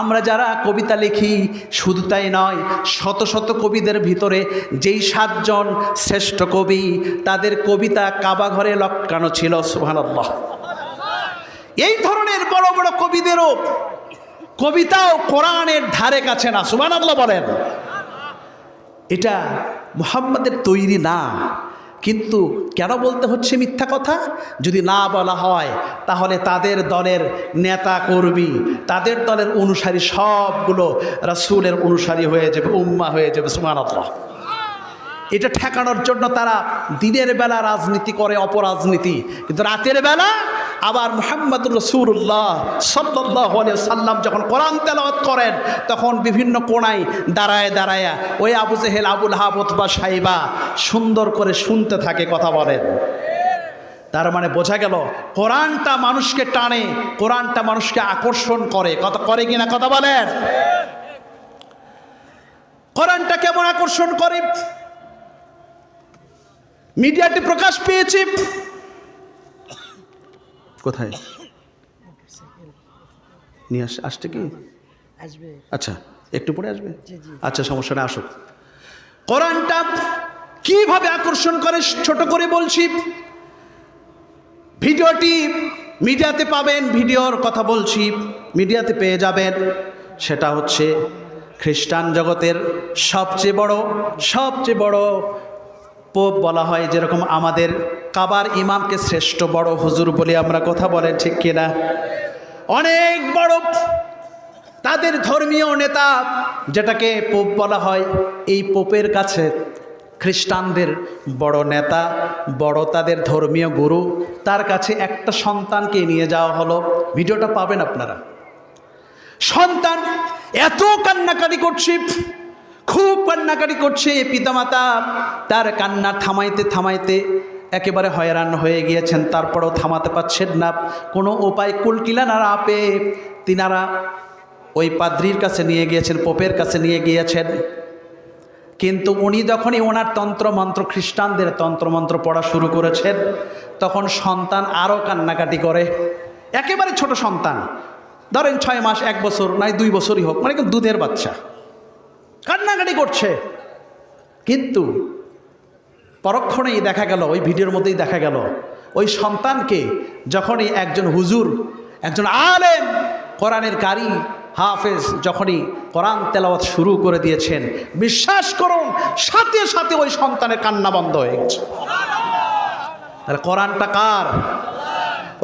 আমরা যারা কবিতা লিখি, শুধু তাই নয়, শত শত কবিদের ভিতরে যেই সাতজন শ্রেষ্ঠ কবি, তাদের কবিতা কাবা ঘরে লটকানো ছিল, সুবহানাল্লাহ। এই ধরনের বড় বড় কবিদেরও কবিতাও কোরআনের ধারে কাছে না, সুবহানাল্লাহ বলেন। এটা মোহাম্মদের তৈরি না। কিন্তু কেন বলতে হচ্ছে মিথ্যা কথা? যদি না বলা হয়, তাহলে তাদের দলের নেতা কর্মী তাদের দলের অনুসারী সবগুলো রাসুলের অনুসারী হয়ে যাবে, উম্মা হয়ে যাবে, সুবহানাল্লাহ। এটা ঠেকানোর জন্য তারা দিনের বেলা রাজনীতি করে, অপরাজনীতি। কিন্তু রাতের বেলা আবার মোহাম্মদ রসুল্লাহ সাল্লাহ সাল্লাম যখন কোরআন তেলাওয়াত করেন, তখন বিভিন্ন কোণায় দাঁড়ায় দাঁড়ায় ওই আবু জেহেল, আবুল হাবত বা সাইবা সুন্দর করে শুনতে থাকে, কথা বলেন। তার মানে বোঝা গেল, কোরআনটা মানুষকে টানে, কোরআনটা মানুষকে আকর্ষণ করে। কথা করে কিনা কথা বলেন? কোরআনটা কেমন আকর্ষণ করে? মিডিয়াটি প্রকাশ পেয়েছে। কোথায়? নিয়ে আস আসছে কি? আসবে। আচ্ছা একটু পরে আসবে। আচ্ছা সমস্যা না আসুক। কোরআনটা কীভাবে আকর্ষণ করে ছোট করে বলছি। ভিডিওটি মিডিয়াতে পাবেন ভিডিওর কথা বলছি মিডিয়াতে পেয়ে যাবেন। সেটা হচ্ছে খ্রিস্টান জগতের সবচেয়ে বড় সবচেয়ে বড় পোপ বলা হয় যেরকম আমাদের কাবার ইমামকে শ্রেষ্ঠ বড় হুজুর বলে আমরা কথা বলেন, ঠিক কিনা? অনেক বড় তাদের ধর্মীয় নেতা যেটাকে পোপ বলা হয়, এই পোপের কাছে খ্রিস্টানদের বড় নেতা, বড় তাদের ধর্মীয় গুরু, তার কাছে একটা সন্তানকে নিয়ে যাওয়া হলো। ভিডিওটা পাবেন আপনারা। সন্তান, এত কান্নাকাটি করছে খুব কান্নাকাটি করছে পিতামাতা। তার কান্না থামাইতে থামাইতে একেবারে হয়রান হয়ে গিয়েছেন, তারপরেও থামাতে পারছেন না। কোনো উপায় কুলকিলা না আপে তিনারা ওই পাদ্রির কাছে নিয়ে গিয়েছেন, পোপের কাছে নিয়ে গিয়েছেন। কিন্তু উনি যখনই ওনার তন্ত্রমন্ত্র খ্রিস্টানদের তন্ত্রমন্ত্র পড়া শুরু করেছেন, তখন সন্তান আরও কান্নাকাটি করে। একেবারে ছোট সন্তান। ধরেন ছয় মাস, এক বছর নয় দুই বছরই হোক মানে দুধের বাচ্চা। কান্নাকাটি করছে। কিন্তু পরক্ষণেই দেখা গেল, ওই ভিডিওর মধ্যেই দেখা গেল, ওই সন্তানকে যখনই একজন হুজুর, একজন আলেম, কোরআনের কারি, হাফেজ, যখনই কোরআন তেলাওয়াত শুরু করে দিয়েছেন, বিশ্বাস করুন, সাথে সাথে ওই সন্তানের কান্না বন্ধ হয়ে গেছে। তাহলে কোরআনটা কার?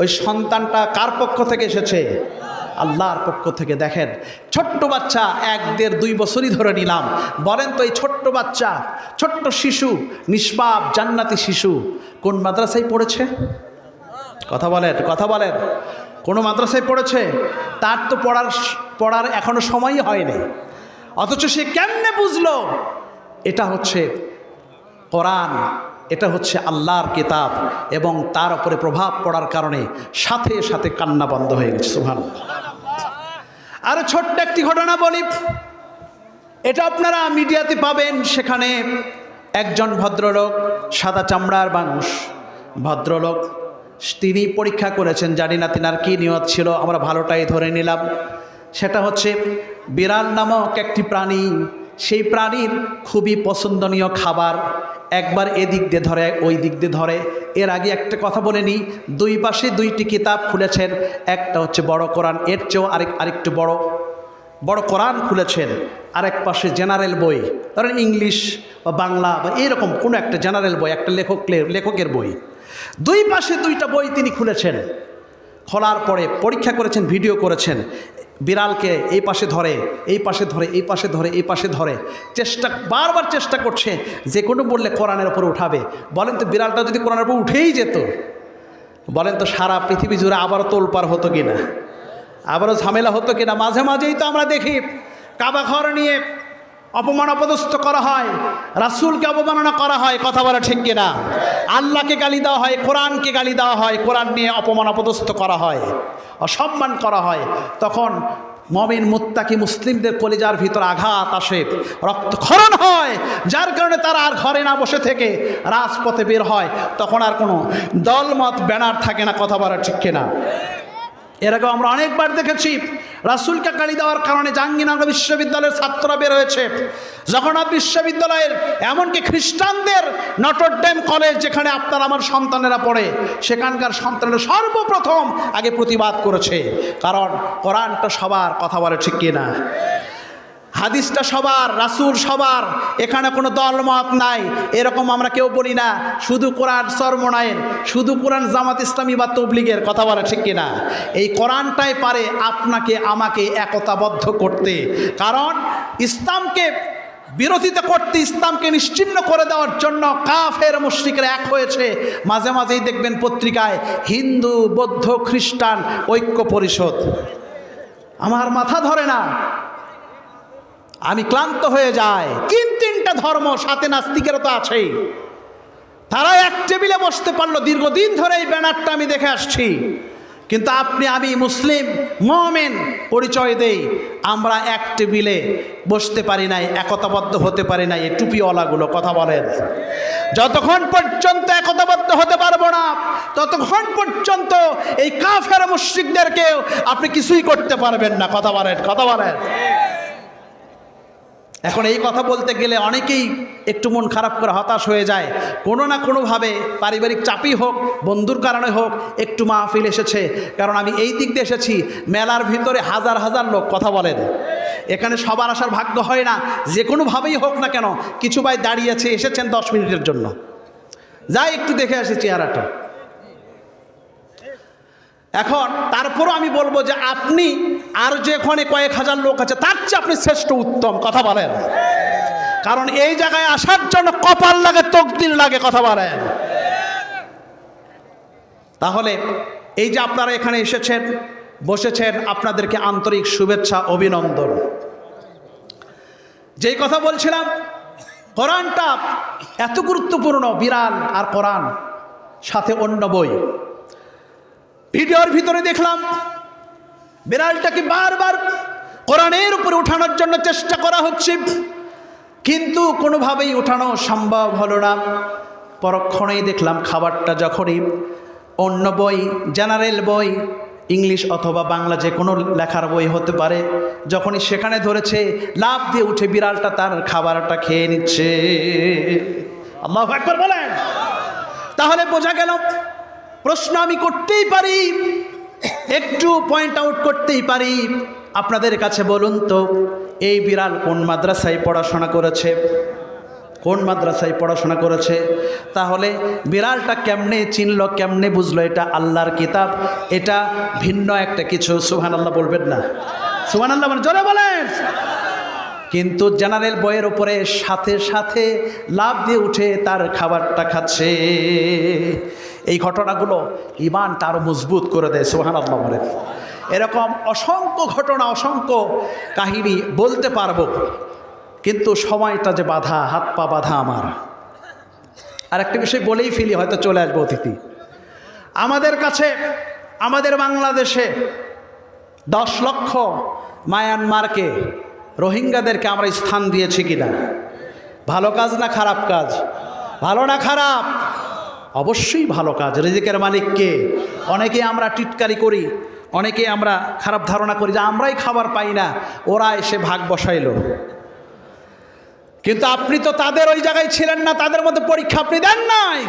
ওই সন্তানটা কার পক্ষ থেকে এসেছে? আল্লাহর পক্ষ থেকে দেখেন, ছোট্ট বাচ্চা এক দেড় দুই বছরই ধরে নিলাম। বলেন তো এই ছোট্ট বাচ্চা, ছোট্ট শিশু, নিষ্পাপ, জান্নাতি শিশু, কোন মাদ্রাসায় পড়েছে? কথা বলেন কথা বলেন। কোনো মাদ্রাসায় পড়েছে? তার তো পড়ার পড়ার এখনও সময়ই হয়নি। অথচ সে কেমনে বুঝলো? এটা হচ্ছে কোরআন। এটা হচ্ছে আল্লাহর কিতাব এবং তার উপরে প্রভাব পড়ার কারণে সাথে সাথে কান্না বন্ধ হয়ে গেছে সুহান আরও ছোট্ট একটি ঘটনা বলি। এটা আপনারা মিডিয়াতে পাবেন, সেখানে একজন ভদ্রলোক, সাদা চামড়ার মানুষ, ভদ্রলোক, তিনি পরীক্ষা করেছেন, জানি না তিনার কী নিয়ত ছিল, আমরা ভালোটাই ধরে নিলাম। সেটা হচ্ছে, বিড়াল নামক একটি প্রাণী, সেই প্রাণীর খুবই পছন্দনীয় খাবার একবার এদিক দিয়ে ধরে ওই দিক দিয়ে ধরে। এর আগে একটা কথা বলে নিই, দুই পাশে দুইটি কিতাব খুলেছেন, একটা হচ্ছে বড় কোরআন, এর চেয়েও আরেক, আরেকটু বড়। বড় কোরআন খুলেছেন, আরেক পাশে জেনারেল বই। ধরেন ইংলিশ বা বাংলা বা এরকম কোনো একটা জেনারেল বই, একটা লেখক লেখকের বই। দুই পাশে দুইটা বই তিনি খুলেছেন। খোলার পরে পরীক্ষা করেছেন, ভিডিও করেছেন। বিড়ালকে এই পাশে ধরে, এই পাশে ধরে, এই পাশে ধরে, এই পাশে ধরে। চেষ্টা, বারবার চেষ্টা করছে, যে কোনো বললে কোরআনের ওপর উঠাবে। বলেন তো বিড়ালটা যদি কোরআনের ওপর উঠেই যেত, বলেন তো সারা পৃথিবী জুড়ে আবারও তোলপার হতো কিনা? আবারও ঝামেলা হতো কিনা? মাঝে মাঝেই তো আমরা দেখি, কাবা ঘর নিয়ে অপমান অপদস্থ করা হয়, রাসুলকে অবমাননা করা হয়, কথা বলা ঠিক কিনা? আল্লাহকে গালি দেওয়া হয়, কোরআনকে গালি দেওয়া হয়, কোরআন নিয়ে অপমান অপদস্থ করা হয়, অসম্মান করা হয়। তখন মমিন, মুত্তাকি মুসলিমদের কলিজার ভিতর আঘাত আসে, রক্তক্ষরণ হয়, যার কারণে তারা আর ঘরে না বসে থেকে রাজপথে বের হয়। তখন আর কোনো দলমত, ব্যানার থাকে না, কথা বলা ঠিক কিনা? এর আগে আমরা অনেকবার দেখেছি রাসুলকে গাড়ি দেওয়ার কারণে জাহাঙ্গীরনগর বিশ্ববিদ্যালয়ের ছাত্ররা বের হয়েছে। জগন্নাথ বিশ্ববিদ্যালয়ের এমনকি খ্রিস্টানদের নটরডেম কলেজ যেখানে আপনার আমার সন্তানেরা পড়ে, সেখানকার সন্তানেরা সর্বপ্রথম আগে প্রতিবাদ করেছে। কারণ কোরআনটা সবার কথা বলে, ঠিক কিনা? হাদিসটা সবার, রাসুল সবার, এখানে কোনো দলমত নাই, এরকম আমরা কেউ বলি না, শুধু কোরআন সরমনায়ের শুধু কোরআন জামাত ইসলামী বা তবলিগের, কথা বলা ঠিক কিনা? এই কোরআনটাই পারে আপনাকে, আমাকে একতাবদ্ধ করতে। কারণ ইসলামকে বিরোধিতা করতে, ইসলামকে নিশ্চিন্ন করে দেওয়ার জন্য কাফের, মুশ্রিকরা এক হয়েছে। মাঝে মাঝেই দেখবেন পত্রিকায়, হিন্দু, বৌদ্ধ, খ্রিস্টান, ঐক্য পরিষদ। আমার মাথা ধরে না। আমি ক্লান্ত হয়ে যাই। তিন তিনটা ধর্ম সাথে নাস্তিকেরও তো আছেই। তারা এক টেবিলে বসতে পারল, দীর্ঘদিন ধরে এই ব্যানারটা আমি দেখে আসছি। কিন্তু আপনি, আমি মুসলিম, মোমেন পরিচয় দেই, আমরা এক টেবিলে বসতে পারি নাই, একতাবদ্ধ হতে পারি নাই, এই টুপিওয়ালাগুলো, কথা বলেন। যতক্ষণ পর্যন্ত একতাবদ্ধ হতে পারব না, ততক্ষণ পর্যন্ত এই কাফের মুশ্রিকদেরকেও আপনি কিছুই করতে পারবেন না, কথা বলেন কথা বলেন। এখন এই কথা বলতে গেলে অনেকেই একটু মন খারাপ করে হতাশ হয়ে যায়। কোনো না কোনোভাবে পারিবারিক চাপই হোক, বন্ধুর কারণে হোক, একটু মাহফিল এসেছে। কারণ আমি এই দিক দিয়ে এসেছি, মেলার ভিতরে হাজার হাজার লোক কথা বলেন। এখানে সবার আসার ভাগ্য হয় না, যে কোনোভাবেই হোক না কেন, কিছু ভাই দাঁড়িয়েছে এসেছেন দশ মিনিটের জন্য। যাই, একটু দেখে আসি চেহারাটা। এখন তারপরও আমি বলব যে আপনি আর যে যেখানে কয়েক হাজার লোক আছে, তার চেয়ে আপনি শ্রেষ্ঠ উত্তম, কথা বলেন। কারণ এই জায়গায় আসার জন্য কপাল লাগে, তকদির লাগে, কথা বলেন। তাহলে এই যে আপনারা এখানে এসেছেন, বসেছেন, আপনাদেরকে আন্তরিক শুভেচ্ছা, অভিনন্দন। যেই কথা বলছিলাম, কোরআনটা এত গুরুত্বপূর্ণ বিরান আর কোরআন, সাথে অন্য বই। ভিডিওর ভিতরে দেখলাম, বিড়ালটাকে বারবার কোরআনের উপরে উঠানোর জন্য চেষ্টা করা হচ্ছে, কিন্তু কোনোভাবেই উঠানো সম্ভব হলো না। পরক্ষণেই দেখলাম খাবারটা যখনই অন্য বই, জেনারেল বই, ইংলিশ অথবা বাংলা যে কোনো লেখার বই হতে পারে, যখনই সেখানে ধরেছে লাভ দিয়ে উঠে বিড়ালটা তার খাবারটা খেয়ে নিচ্ছে। আল্লাহ একবার বলেন। তাহলে বোঝা গেল প্রশ্ন আমি করতেই পারি, একটু পয়েন্ট আউট করতেই পারি। আপনাদের কাছে বলুন তো, এই বিড়াল কোন মাদ্রাসায় পড়াশোনা করেছে? কোন মাদ্রাসায় পড়াশোনা করেছে? তাহলে বিড়ালটা কেমনে চিনল, কেমনে বুঝলো? এটা আল্লাহর কিতাব। এটা ভিন্ন একটা কিছু সুহান আল্লাহ বলবেন না? সুহান আল্লাহ মানে জোরে বলেন। কিন্তু জেনারেল বইয়ের উপরে সাথে সাথে লাভ দিয়ে উঠে তার খাবারটা খাচ্ছে। এই ঘটনাগুলো ইমানটা আরও মজবুত করে দেয় সোহান আল্লাহ বলেন এরকম অসংখ্য ঘটনা, অসংখ্য কাহিনী বলতে পারব, কিন্তু সময়টা যে বাধা, হাত পা বাধা আমার। আর একটা বিষয় বলেই ফেলি, হয়তো চলে আসব অতিথি। আমাদের কাছে, আমাদের বাংলাদেশে দশ লক্ষ মায়ানমারকে, রোহিঙ্গাদেরকে আমরা স্থান দিয়েছি কিনা? ভালো কাজ না খারাপ কাজ? ভালো না খারাপ? অবশ্যই ভালো কাজ। রিজিকের মালিককে অনেকে আমরা টিটকারি করি, অনেকে আমরা খারাপ ধারণা করি যে আমরাই খাবার পাই না, ওরা এসে ভাগ বসাইল। কিন্তু আপনি তো তাদের ওই জায়গায় ছিলেন না, তাদের মধ্যে পরীক্ষা আপনি দেন নাই।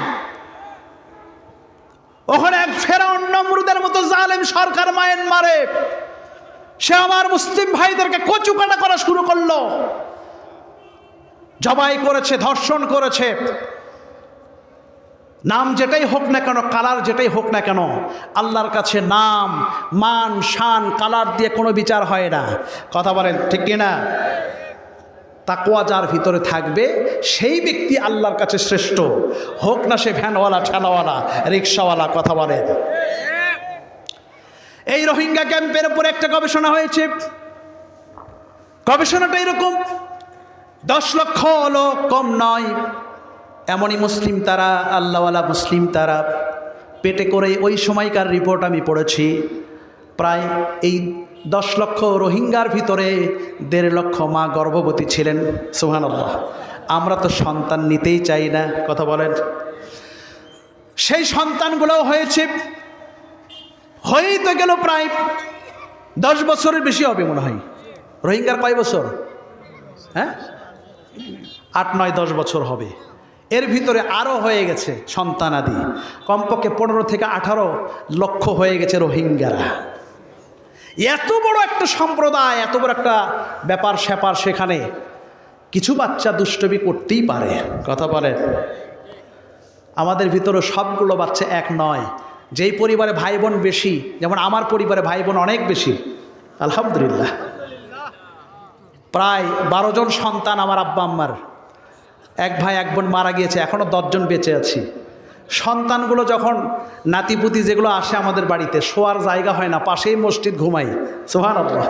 ওখানে এক ফেরাউন নমরুদের মতো জালেম সরকার মায়েনমারে সে আমার মুসলিম ভাইদেরকে কচু কাটা করা শুরু করল। জবাই করেছে, ধর্ষণ করেছে। নাম যেটাই হোক না কেন কালার যেটাই হোক না কেন, আল্লাহর কাছে নাম, মান, শান কালার দিয়ে কোনো বিচার হয় না। কথা বলেন, ঠিক কিনা তাকোয়া যার ভিতরে থাকবে, সেই ব্যক্তি আল্লাহর কাছে শ্রেষ্ঠ। হোক না সে ভ্যানওয়ালা, ঠেলাওয়ালা, রিক্সাওয়ালা, কথা বলেন। এই রোহিঙ্গা ক্যাম্পের উপর একটা গবেষণা হয়েছে। গবেষণাটা এরকম, দশ লক্ষ লোক কম নয় এমনই মুসলিম তারা, আল্লাহওয়ালা মুসলিম তারা। পেটে করে ওই সময়কার রিপোর্ট আমি পড়েছি, প্রায় এই দশ লক্ষ রোহিঙ্গার ভিতরে দেড় লক্ষ মা গর্ভবতী ছিলেন সুহান আল্লাহ আমরা তো সন্তান নিতেই চাই না, কথা বলেন। সেই সন্তানগুলোও হয়েছে, হয়েই তো গেল প্রায় দশ বছরের বেশি হবে মনে হয়। রোহিঙ্গার কয় বছর? হ্যাঁ? আট, নয়, দশ বছর হবে। এর ভিতরে আরও হয়ে গেছে সন্তানাদি। কমপক্ষে পনেরো থেকে আঠারো লক্ষ হয়ে গেছে রোহিঙ্গারা। এত বড় একটা সম্প্রদায়, এত বড় একটা ব্যাপার স্যাপার সেখানে কিছু বাচ্চা দুষ্টবি করতেই পারে। কথা বলেন, আমাদের ভিতরে সবগুলো বাচ্চা এক নয়। যেই পরিবারে ভাই বোন বেশি, যেমন আমার পরিবারে ভাই বোন অনেক বেশি, আলহামদুলিল্লাহ। প্রায় বারো জন সন্তান আমার আব্বা আম্মার। এক ভাই, এক বোন মারা গিয়েছে এখনও দশজন বেঁচে আছি। সন্তানগুলো যখন নাতিপুতি যেগুলো আসে আমাদের বাড়িতে, শোয়ার জায়গা হয় না, পাশেই মসজিদ ঘুমাই। সোহান আল্লাহ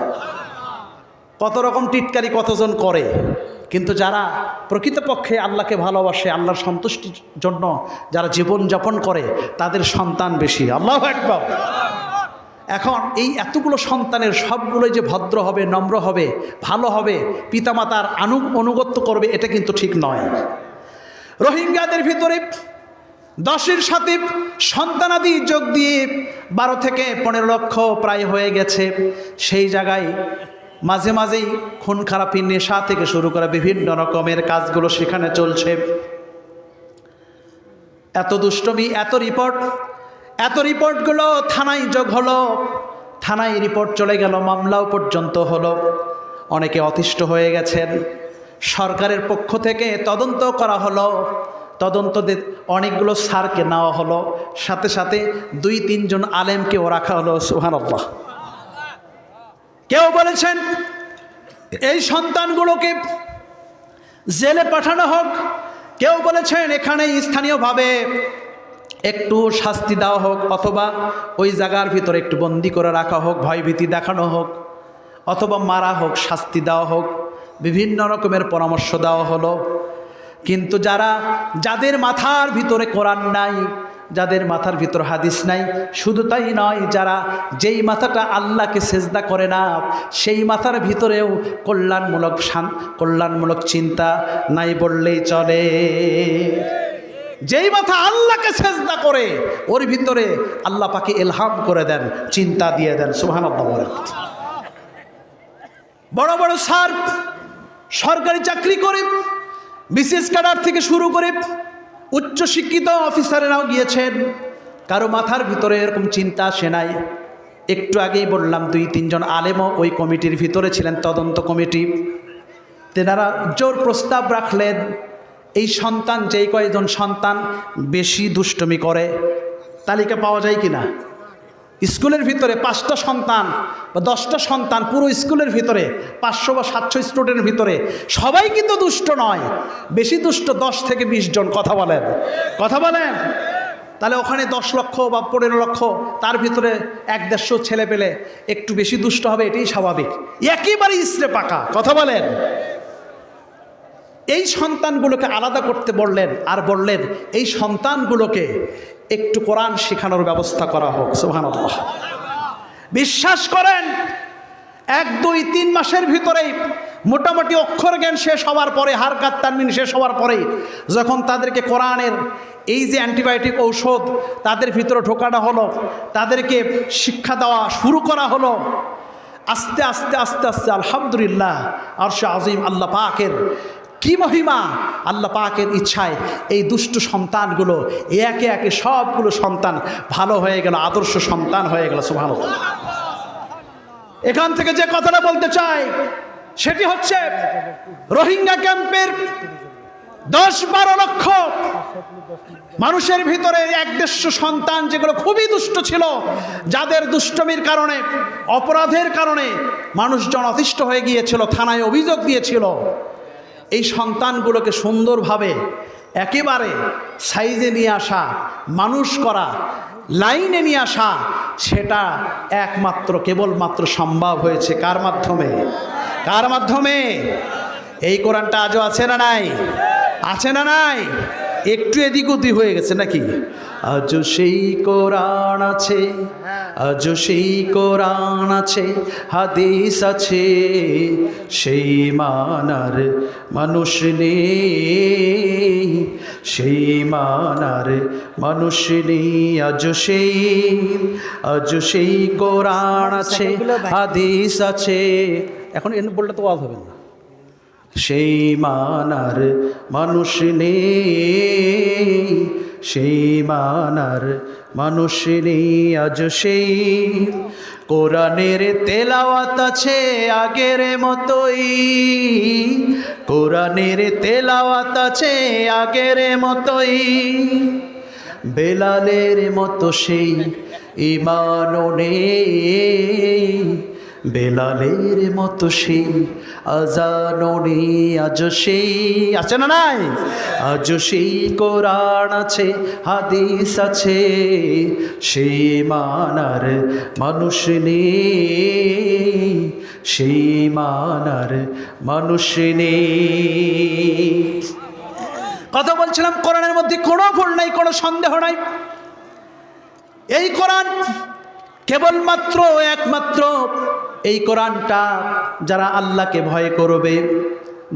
কত রকম টিটকারি কতজন করে। কিন্তু যারা প্রকৃতপক্ষে আল্লাহকে ভালোবাসে, আল্লাহর সন্তুষ্টির জন্য যারা জীবন যাপন করে, তাদের সন্তান বেশি। আল্লাহ একবার এখন এই এতগুলো সন্তানের সবগুলোই যে ভদ্র হবে, নম্র হবে, ভালো হবে, পিতামাতার আনু অনুগত্য করবে, এটা কিন্তু ঠিক নয়। রোহিঙ্গাদের ভিতরে দশের সাথে সন্তানাদি যোগ দিয়ে বারো থেকে পনেরো লক্ষ প্রায় হয়ে গেছে। সেই জায়গায় মাঝে মাঝেই খুন খারাপি নেশা থেকে শুরু করে বিভিন্ন রকমের কাজগুলো সেখানে চলছে। এত দুষ্টমি, এত রিপোর্ট এত রিপোর্টগুলো থানায় যোগ হলো, থানায় রিপোর্ট চলে গেল, মামলাও পর্যন্ত হলো। অনেকে অতিষ্ঠ হয়ে গেছেন। সরকারের পক্ষ থেকে তদন্ত করা হলো। তদন্ত অনেকগুলো সারকে নেওয়া হলো। সাথে সাথে দুই, তিনজন আলেমকেও রাখা হলো সুহানব্বাহ কেউ বলেছেন, এই সন্তানগুলোকে জেলে পাঠানো হোক। কেউ বলেছেন এখানে স্থানীয়ভাবে একটু শাস্তি দেওয়া হোক অথবা ওই জায়গার ভিতরে একটু বন্দি করে রাখা হোক, ভয়ভীতি দেখানো হোক, অথবা মারা হোক, শাস্তি দেওয়া হোক, বিভিন্ন রকমের পরামর্শ দেওয়া হলো। কিন্তু যারা, যাদের মাথার ভিতরে কোরআন নাই, যাদের মাথার ভিতর হাদিস নাই, শুধু তাই নয়, যারা যেই মাথাটা আল্লাহকে সেজদা করে না, সেই মাথার ভিতরেও কল্যাণমূলক শান, কল্যাণমূলক চিন্তা নাই বললেই চলে। যেই মাথা আল্লাহকে সেজদা করে, ওর ভিতরে আল্লাহ পাকে এলহাম করে দেন, চিন্তা দিয়ে দেন সুহান বলেন। বড় বড় স্যার সরকারি চাকরি করে, বিশেষ ক্যাডার থেকে শুরু করে উচ্চশিক্ষিত অফিসারেরাও গিয়েছেন। কারও মাথার ভিতরে এরকম চিন্তা আসে নাই। একটু আগেই বললাম, দুই তিনজন আলেমও ওই কমিটির ভিতরে ছিলেন, তদন্ত কমিটি। তেনারা জোর প্রস্তাব রাখলেন এই সন্তান, যেই কয়েকজন সন্তান বেশি দুষ্টমি করে, তালিকা পাওয়া যায় কি না স্কুলের ভিতরে পাঁচটা সন্তান বা দশটা সন্তান পুরো স্কুলের ভিতরে, পাঁচশো বা সাতশো স্টুডেন্টের ভিতরে। সবাই কিন্তু দুষ্ট নয়, বেশি দুষ্ট দশ থেকে বিশ জন, কথা বলেন। কথা বলেন? তাহলে ওখানে দশ লক্ষ বা পনেরো লক্ষ, তার ভিতরে এক দেড়শো ছেলে পেলে একটু বেশি দুষ্ট হবে, এটাই স্বাভাবিক। একেবারে ইসরে পাকা কথা বলেন। এই সন্তানগুলোকে আলাদা করতে বললেন আর বললেন, এই সন্তানগুলোকে একটু কোরআন শেখানোর ব্যবস্থা করা হোক। সোহান বিশ্বাস করেন, এক, দুই, তিন মাসের ভিতরেই মোটামুটি অক্ষর জ্ঞান শেষ হওয়ার পরে হারকাত তানমিন শেষ হওয়ার পরে যখন তাদেরকে কোরআনের এই যে অ্যান্টিবায়োটিক ঔষধ, তাদের ভিতরে ঢোকানো হলো, তাদেরকে শিক্ষা দেওয়া শুরু করা হলো, আস্তে আস্তে আস্তে আস্তে, আলহামদুলিল্লাহ, আরশা আজিম, আল্লাহ পাকের কি মহিমা? আল্লাহ পাকের ইচ্ছায় এই দুষ্ট সন্তানগুলো, একে একে সবগুলো সন্তান ভালো হয়ে গেল, আদর্শ সন্তান হয়ে গেল সুভান এখান থেকে যে কথাটা বলতে চাই, সেটি হচ্ছে রোহিঙ্গা ক্যাম্পের দশ বারো লক্ষ মানুষের ভিতরে এক দেড়শো সন্তান যেগুলো খুবই দুষ্ট ছিল, যাদের দুষ্টমির কারণে, অপরাধের কারণে মানুষজন অতিষ্ঠ হয়ে গিয়েছিল, থানায় অভিযোগ দিয়েছিল। এই সন্তানগুলোকে সুন্দরভাবে একেবারে সাইজে নিয়ে আসা, মানুষ করা, লাইনে নিয়ে আসা, সেটা একমাত্র, কেবলমাত্র সম্ভব হয়েছে কার মাধ্যমে? কার মাধ্যমে? এই কোরআনটা আজও আছে না নাই? আছে না নাই? একটু এদিক ওদিক হয়ে গেছে নাকি? আজও সেই কোরআন আছে আজও সেই কোরআন আছে হাদিস আছে। সেই মানার মানুষ নেই সেই মানার মানুষ নেই। আজও সেই আজও সেই কোরআন আছে হাদিস আছে। এখন এনে বললে তো ওয়াজ হবে না। সেই মানার মানুষ নেই, সেই মানার মানুষ নেই আজ সেই। কোরআনের তেলাওয়াত আছে আগের মতোই, কোরআনের তেলাওয়াত আছে আগের মতোই। বেলালের মতো সেই ইমানও নেই বেলালের মতো সেই আজানো নেই, আজ সেই, আছে না নাই? আজ সেই কোরআন আছে, হাদিস আছে, সেই মানার মানুষ নেই, সেই মানার মানুষ নেই। কথা বলছিলাম, কোরআনের মধ্যে কোনো ভুল নাই, কোনো সন্দেহ নাই। এই কোরআন কেবলমাত্র, একমাত্র এই কোরআনটা যারা আল্লাহকে ভয় করবে,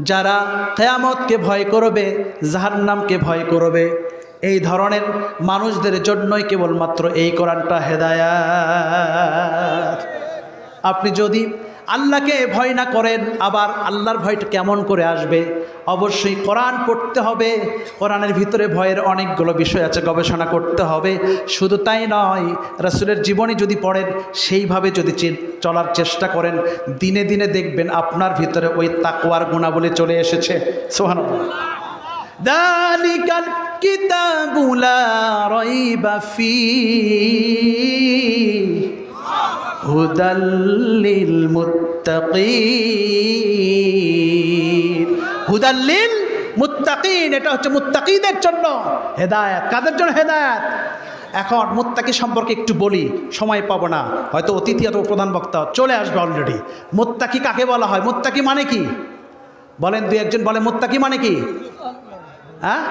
যারা কেয়ামতকে ভয় করবে, জাহান্নামকে ভয় করবে, এই ধরনের মানুষদের জন্যই কেবলমাত্র এই কোরআনটা হেদায়া আপনি যদি আল্লাহকে ভয় না করেন, আবার আল্লাহর ভয়টা কেমন করে আসবে? অবশ্যই কোরআন পড়তে হবে। কোরআনের ভিতরে ভয়ের অনেকগুলো বিষয় আছে, গবেষণা করতে হবে। শুধু তাই নয়, রাসুলের জীবনী যদি পড়েন, সেইভাবে যদি চলার চেষ্টা করেন, দিনে দিনে দেখবেন আপনার ভিতরে ওই তাকওয়ার গুণাবলী চলে এসেছে। সোহান দালিকাল কিতাবুলা রইবা ফি। হুদাল্লিল মুত্তাকিন হুদাল্লিল মুত্তাকিন এটা হচ্ছে মুত্তাকিদের জন্য হেদায়েত। কাদের জন্য হেদায়েত? এখন মুত্তাকি সম্পর্কে একটু বলি, সময় পাবো না। হয়তো অতিথি অথবা প্রধান বক্তা চলে আসবে অলরেডি মুত্তাকি কাকে বলা হয়? মুত্তাকি মানে কি? বলেন দুই একজন বলে মুত্তাকি মানে কি? হ্যাঁ?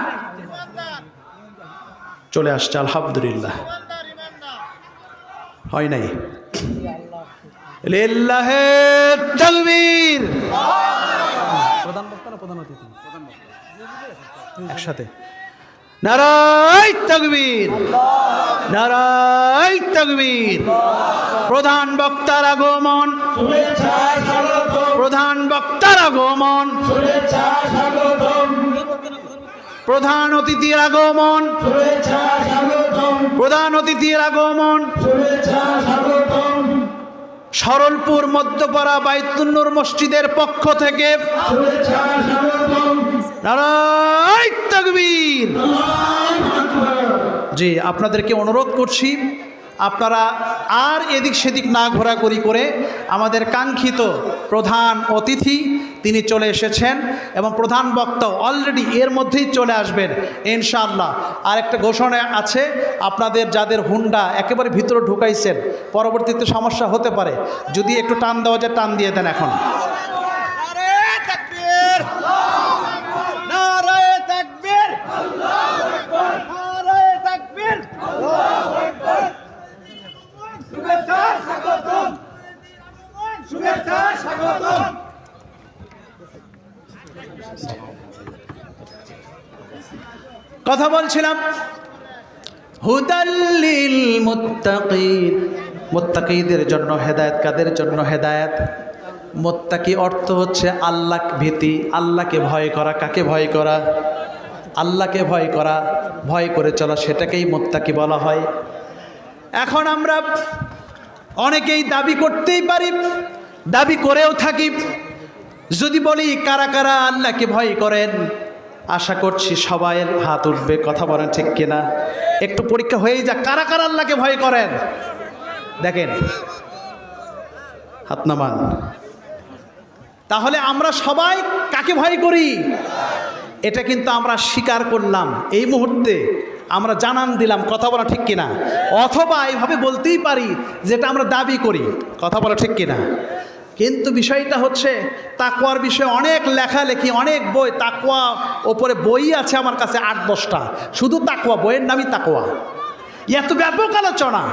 চলে আসছে, আলহামদুলিল্লাহ। হয় নাই? তাকবীর। প্রধান বক্তা না প্রধান অতিথি একসাথে। নারায় তাকবীর। নারায় তাকবীর। প্রধান বক্তার আগমন। প্রধান বক্তার আগমন। প্রধান অতিথির আগমন। প্রধান অতিথির আগমন। সরলপুর মধ্যপাড়া বাইতুন্নুর মসজিদের পক্ষ থেকে জি আপনাদেরকে অনুরোধ করছি আপনারা আর এদিক সেদিক না ঘোরাঘুরি করে আমাদের কাঙ্ক্ষিত প্রধান অতিথি তিনি চলে এসেছেন এবং প্রধান বক্তা অলরেডি এর মধ্যেই চলে আসবেন, ইনশাআল্লাহ। আর একটা ঘোষণা আছে, আপনাদের যাদের হুন্ডা একেবারে ভিতরে ঢুকাইছেন, পরবর্তীতে সমস্যা হতে পারে। যদি একটু টান দেওয়া যায়, টান দিয়ে দেন এখন নারায়ে তাকবীর নারায়ে তাকবীর নারায়ে তাকবীর শুভেচ্ছা স্বাগতম শুভেচ্ছা স্বাগতম কথা বলছিলাম। হুদাল্লিল মুত্তাকিন। মুত্তাকিদের জন্য হেদায়েত, কাদের জন্য হেদায়েত? মুত্তাকি অর্থ হচ্ছে আল্লাহ ভীতি, আল্লাহকে ভয় করা। কাকে ভয় করা? আল্লাহকে ভয় করা, ভয় করে চলা, সেটাকেই মুত্তাকি বলা হয়। এখন আমরা অনেকেই দাবি করতেই পারি দাবি করেও থাকি। যদি বলি, কারা কারা আল্লাহকে ভয় করেন? আশা করছি সবাইয়ের হাত উঠবে, কথা বলেন ঠিক কিনা? একটু পরীক্ষা হয়েই যাক, কারা কারা আল্লাহকে ভয় করেন? দেখেন, হাত নামান। তাহলে আমরা সবাই কাকে ভয় করি? এটা কিন্তু আমরা স্বীকার করলাম। এই মুহূর্তে আমরা জানান দিলাম, কথা বলা ঠিক কিনা? অথবা এইভাবে বলতেই পারি যেটা আমরা দাবি করি, কথা বলা ঠিক কিনা? কিন্তু বিষয়টা হচ্ছে তাকুয়ার বিষয়ে অনেক লেখালেখি, অনেক বই তাকুয়া ওপরে বই আছে আমার কাছে আট, দশটা। শুধু তাকুয়া বইয়ের নামই তাকুয়া এত ব্যাপক আলোচনা।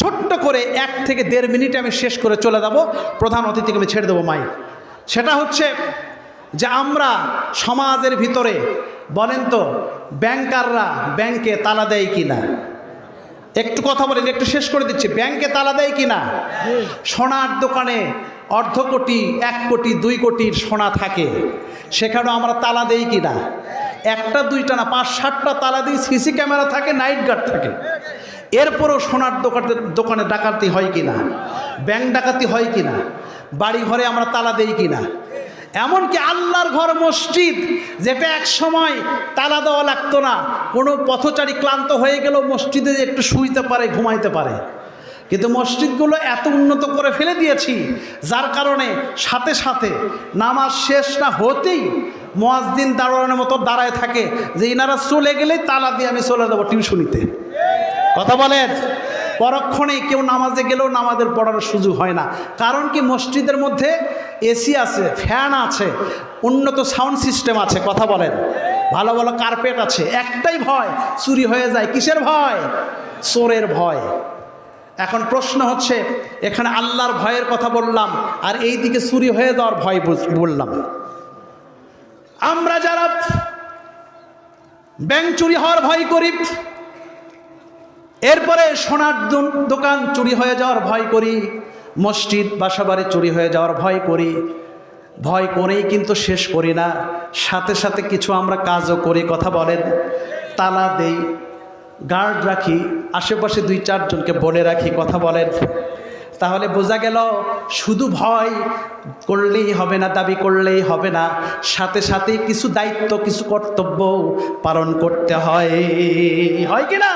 ছোট্ট করে এক থেকে দেড় মিনিটে আমি শেষ করে চলে যাব। প্রধান অতিথিকে আমি ছেড়ে দেবো মাই সেটা হচ্ছে যে আমরা সমাজের ভিতরে, বলেন তো, ব্যাংকাররা ব্যাংকে তালা দেয় কি না একটু কথা বলেন, একটু শেষ করে দিচ্ছি। ব্যাংকে তালা দেয় কি না সোনার দোকানে অর্ধ কোটি, এক কোটি, দুই কোটির সোনা থাকে। সেখানেও আমরা তালা দেই কি না একটা, দুইটা না, পাঁচ, সাতটা তালা দিই, সিসি ক্যামেরা থাকে, নাইট গার্ড থাকে। এরপরও সোনার দোকানে দোকানে ডাকাতি হয় কি না ব্যাংক ডাকাতি হয় কি না বাড়ি ঘরে আমরা তালা দেই কি না এমনকি আল্লাহর ঘর মসজিদ, যেটা এক সময় তালা দেওয়া লাগতো না, কোনো পথচারী ক্লান্ত হয়ে গেলেও মসজিদে একটু শুইতে পারে, ঘুমাইতে পারে। কিন্তু মসজিদগুলো এত উন্নত করে ফেলে দিয়েছি, যার কারণে সাথে সাথে নামাজ শেষ না হতেই মোয়াজদিন দাঁড়ানোর মতো দাঁড়ায় থাকে, যে ইনারা চলে গেলেই তালা দিয়ে আমি চলে যাব টিউশনিতে। কথা বলেন? পরক্ষণে কেউ নামাজে গেলেও নামাজের পড়ার সুযোগ হয় না। কারণ কি মসজিদের মধ্যে এসি আছে, ফ্যান আছে, উন্নত সাউন্ড সিস্টেম আছে, কথা বলেন। ভালো ভালো কার্পেট আছে, একটাই ভয়, চুরি হয়ে যায়, কিসের ভয়? চোরের ভয়। এখন প্রশ্ন হচ্ছে, এখানে আল্লাহর ভয়ের কথা বললাম, আর এই দিকে চুরি হয়ে যাওয়ার ভয় বল- বললাম। আমরা যারা ব্যাংক চুরি হওয়ার ভয় করি এরপরে সোনার দোকান চুরি হয়ে যাওয়ার ভয় করি, মসজিদ বাসাবাড়ি চুরি হয়ে যাওয়ার ভয় করি। ভয় করেই কিন্তু শেষ করি না। সাথে সাথে কিছু আমরা কাজও করি, কথা বলেন। তালা দেই, গার্ড রাখি, আশেপাশে দুই চারজনকে বলে রাখি, কথা বলেন। তাহলে বোঝা গেল, শুধু ভয় করলেই হবে না, দাবি করলেই হবে না। সাথে সাথে কিছু দায়িত্ব, কিছু কর্তব্য পালন করতে হয়। হয় কি না?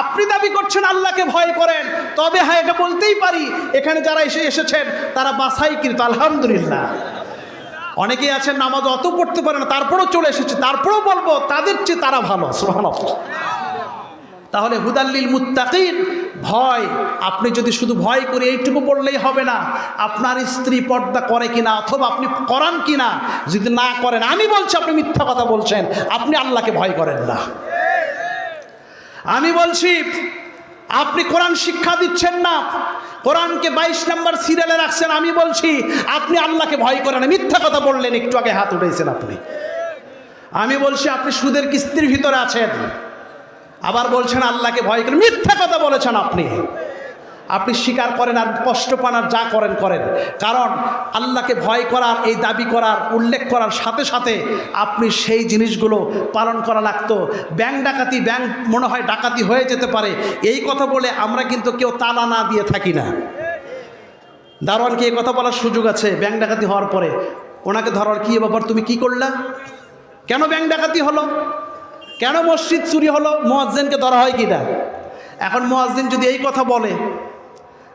আপনি দাবি করছেন আল্লাহকে ভয় করেন, তবে হ্যাঁ এটা বলতেই পারি। এখানে যারা এসে এসেছেন, তারা বাসাই কিন্তু আলহামদুলিল্লাহ। অনেকেই আছেন, নামাজ অত পড়তে পারে না, তারপরেও চলে এসেছে, তারপরেও বলব, তাদের চেয়ে তারা ভালো, সুবহানাল্লাহ। তাহলে হুদাল্লিল মুত্তাকিন, ভয়, আপনি যদি শুধু ভয় করে, এইটুকু বললেই হবে না। আপনার স্ত্রী পর্দা করে কিনা, অথবা আপনি করান কিনা, যদি না করেন, আমি বলছি, আপনি মিথ্যা কথা বলছেন, আপনি আল্লাহকে ভয় করেন না। আমি বলছি, আপনি কোরআন শিক্ষা দিচ্ছেন না, কোরআনকে বাইশ নম্বর সিরিয়ালে রাখছেন, আমি বলছি, আপনি আল্লাহকে ভয় করেন মিথ্যা কথা বললেন, একটু আগে হাত উঠেছেন আপনি। আমি বলছি, আপনি সুদের কিস্তির ভিতরে আছেন, আবার বলছেন আল্লাহকে ভয় করেন, মিথ্যা কথা বলেছেন আপনি। আপনি স্বীকার করেন আর কষ্ট পান আর যা করেন করেন। কারণ আল্লাহকে ভয় করার, এই দাবি করার, উল্লেখ করার সাথে সাথে আপনি সেই জিনিসগুলো পালন করা লাগতো। ব্যাংক ডাকাতি, ব্যাংক মনে হয় ডাকাতি হয়ে যেতে পারে। এই কথা বলে আমরা কিন্তু কেউ তালা না দিয়ে থাকি না। দারোয়ানকে এই কথা বলার সুযোগ আছে ব্যাংক ডাকাতি হওয়ার পরে। ওনাকে ধরার কী ব্যাপার? তুমি কি করলা? কেন ব্যাংক ডাকাতি হলো? কেন মসজিদ চুরি হলো? মোয়াজ্জেনকে ধরা হয় কি না এখন মোয়াজ্জিন যদি এই কথা বলে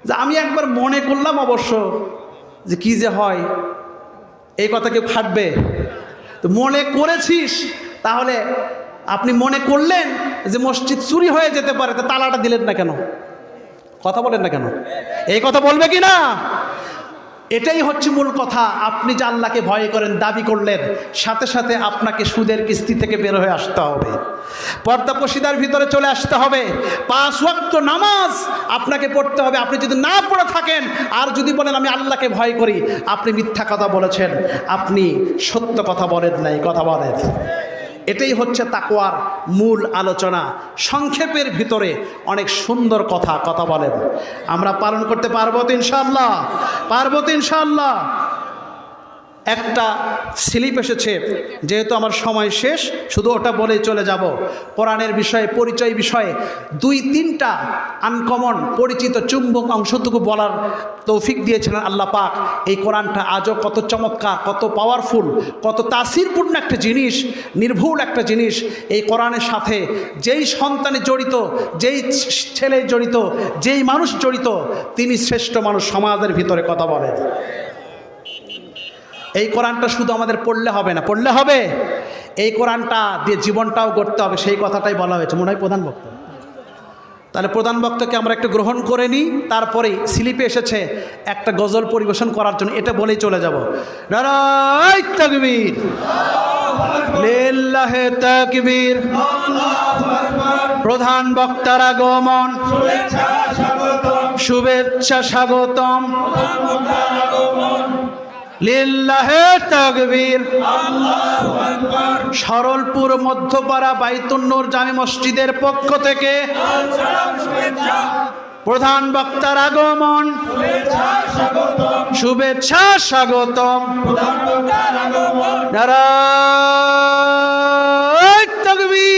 যে আমি একবার মনে করলাম অবশ্য যে কি যে হয়, এই কথা কেউ খাটবে। তো মনে করেছিস, তাহলে আপনি মনে করলেন যে মসজিদ চুরি হয়ে যেতে পারে, তো তালাটা দিলেন না কেন? কথা বলেন না কেন? এই কথা বলবে কি না? এটাই হচ্ছে মূল কথা। আপনি যে আল্লাহকে ভয় করেন, দাবি করলেন, সাথে সাথে আপনাকে সুদের কিস্তি থেকে বের হয়ে আসতে হবে। পর্দা পশিদার ভিতরে চলে আসতে হবে। পাঁচ ওয়াক্ত নামাজ আপনাকে পড়তে হবে। আপনি যদি না পড়ে থাকেন, আর যদি বলেন, আমি আল্লাহকে ভয় করি, আপনি মিথ্যা কথা বলেছেন। আপনি সত্য কথা বলেন নাই, কথা বলেন। এটাই হচ্ছে তাকোয়ার মূল আলোচনা। সংক্ষেপের ভিতরে অনেক সুন্দর কথা কথা বলেন। আমরা পালন করতে পারব তো ইনশাল্লাহ পারব তো ইনশাল্লাহ একটা স্লিপ এসেছে, যেহেতু আমার সময় শেষ, শুধু ওটা বলেই চলে যাব। কোরআনের বিষয়ে, পরিচয় বিষয়ে, দুই তিনটা আনকমন পরিচিত চুম্বক অংশটুকু বলার তৌফিক দিয়েছিলেন আল্লাহ পাক। এই কোরআনটা আজও কত চমৎকার, কত পাওয়ারফুল কত তাসিরপূর্ণ একটা জিনিস, নির্ভুল একটা জিনিস। এই কোরআনের সাথে যেই সন্তানে জড়িত, যেই ছেলে জড়িত, যেই মানুষ জড়িত, তিনি শ্রেষ্ঠ মানুষ সমাজের ভিতরে কথা বলেন। এই কোরআনটা শুধু আমাদের পড়লে হবে না। পড়লে হবে? এই কোরআনটা দিয়ে জীবনটাও গড়তে হবে, সেই কথাটাই বলা হয়েছে। মনে হয় প্রধান বক্তব্য তাহলে প্রধান বক্তাকে আমরা একটু গ্রহণ করে নিই। তারপরে স্লিপে এসেছে একটা গজল পরিবেশন করার জন্য। এটা বলেই চলে যাব। তাকবীর। প্রধান বক্তার আগমন। শুভেচ্ছা স্বাগতম। সরলপুর মধ্যপাড়া বাইতুন্নুর জামি মসজিদের পক্ষ থেকে প্রধান বক্তার আগমন। শুভেচ্ছা স্বাগতম। নারায় তাকবীর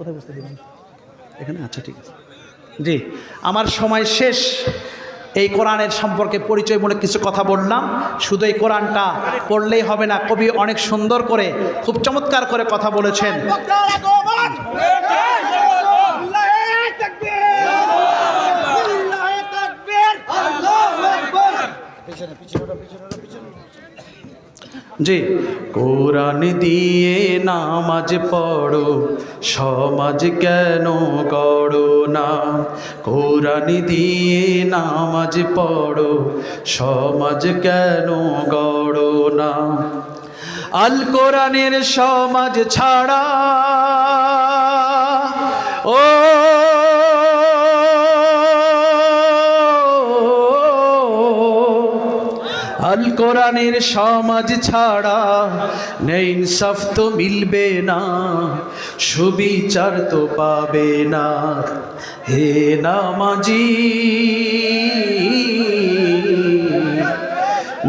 কোথায় বসতে দিবেন? এখানে? আচ্ছা ঠিক আছে। জি আমার সময় শেষ। এই কোরআনের সম্পর্কে পরিচয়মূলক কিছু কথা বললাম। শুধু এই কোরআনটা পড়লেই হবে না কবি অনেক সুন্দর করে খুব চমৎকার করে কথা বলেছেন। বক্তার আগমন আল্লাহে তাকবীর আল্লাহে তাকবীর আল্লাহু আকবার জি। কোরআন দিয়ে নামাজ পড়ো, সমাজ কেন গড়ো না? কোরআন দিয়ে নামাজ পড়ো, সমাজ কেন গড়ো না? আল কোরআনের সমাজ ছাড়া, ও কোরআনের সমাজ ছাড়া নেই ইনসাফ তো মিলবে না, সুবিচার তো পাবে না। হে নামাজি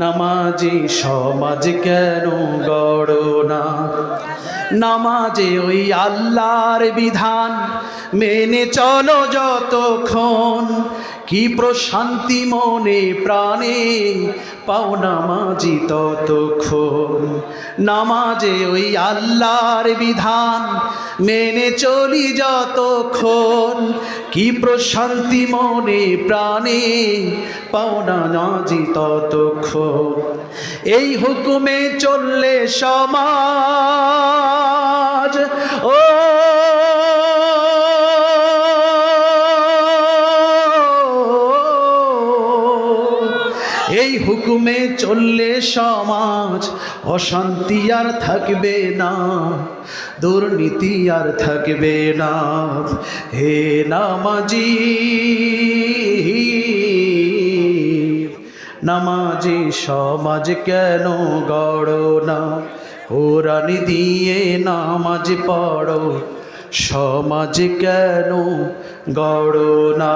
নামাজি সমাজ কেন গড় না? নামাজে ওই আল্লাহর বিধান মেনে চলো যতক্ষণ কি প্রশান্তি মনে প্রাণে? পাও নামাজি ততক্ষণ। নামাজে ওই আল্লাহর বিধান মেনে চলি যতক্ষণ। কি প্রশান্তি মনে প্রাণে? পাও নামাজি ততক্ষণ। এই হুকুমে চললে সমাজ, ও চললে সমাজ অশান্তি আর থাকবে না, দুর্নীতি আর থাকবে না। হে নামাজি নামাজি, সমাজ কেন গড়ো না? কোরআন দিয়ে নামাজ পড়ো, সমাজ কেন গড়ো না?